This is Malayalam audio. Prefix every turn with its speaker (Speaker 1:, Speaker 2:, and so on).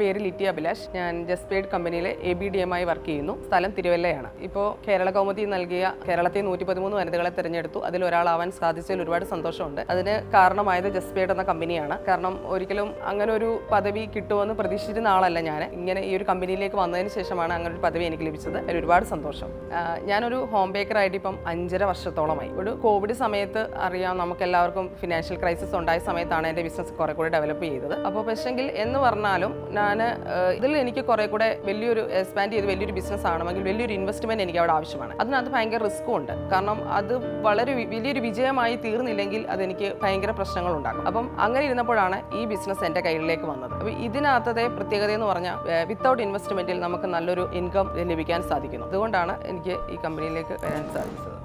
Speaker 1: പേര് ലിറ്റി അഭിലാഷ്. ഞാൻ ജസ്പേഡ് കമ്പനിയിലെ എ ബി ഡി എം ആയി വർക്ക് ചെയ്യുന്നു. സ്ഥലം തിരുവല്ലയാണ്. ഇപ്പോൾ കേരള കൗമുദി നൽകിയ കേരളത്തെ നൂറ്റി പതിമൂന്ന് വനിതകളെ തിരഞ്ഞെടുത്തു. അതിൽ ഒരാളാവാൻ സാധിച്ചതിൽ ഒരുപാട് സന്തോഷമുണ്ട്. അതിന് കാരണമായത് ജസ്പേഡ് എന്ന കമ്പനിയാണ് കാരണം ഒരിക്കലും അങ്ങനെ ഒരു പദവി കിട്ടുമെന്ന് പ്രതീക്ഷിച്ചിരുന്ന ആളല്ല ഞാൻ. ഇങ്ങനെ ഈ ഒരു കമ്പനിയിലേക്ക് വന്നതിന് ശേഷമാണ് അങ്ങനെ ഒരു പദവി എനിക്ക് ലഭിച്ചത്. അതിൽ ഒരുപാട് സന്തോഷം. ഞാനൊരു ഹോം ബേക്കറായിട്ട് ഇപ്പം അഞ്ചര വർഷത്തോളമായി. ഒരു കോവിഡ് സമയത്ത് അറിയാം നമുക്ക് എല്ലാവർക്കും ഫിനാൻഷ്യൽ ക്രൈസിസ് ഉണ്ടായ സമയത്താണ് എന്റെ ബിസിനസ് കുറെ കൂടി ഡെവലപ്പ് ചെയ്തത്. അപ്പോൾ പക്ഷേങ്കിൽ എന്ന് പറഞ്ഞാലും ഇതിൽ എനിക്ക് കുറെ കൂടെ വലിയൊരു എക്സ്പാൻഡ് ചെയ്ത് വലിയൊരു ബിസിനസ് ആണെങ്കിൽ വലിയൊരു ഇൻവെസ്റ്റ്മെന്റ് എനിക്ക് അവിടെ ആവശ്യമാണ്. അതിനകത്ത് ഭയങ്കര റിസ്ക്കും ഉണ്ട്. കാരണം അത് വളരെ വലിയൊരു വിജയമായി തീർന്നില്ലെങ്കിൽ അതെനിക്ക് ഭയങ്കര പ്രശ്നങ്ങൾ ഉണ്ടാകും അപ്പം അങ്ങനെ ഇരുന്നപ്പോഴാണ് ഈ ബിസിനസ് എന്റെ കയ്യിലേക്ക് വന്നത്. അപ്പോൾ ഇതിനകത്തത്തെ പ്രത്യേകത എന്ന് പറഞ്ഞാൽ വിത്തൗട്ട് ഇൻവെസ്റ്റ്മെന്റിൽ നമുക്ക് നല്ലൊരു ഇൻകം ലഭിക്കാൻ സാധിക്കുന്നു. അതുകൊണ്ടാണ് എനിക്ക് ഈ കമ്പനിയിലേക്ക് വരാൻ സാധിച്ചത്.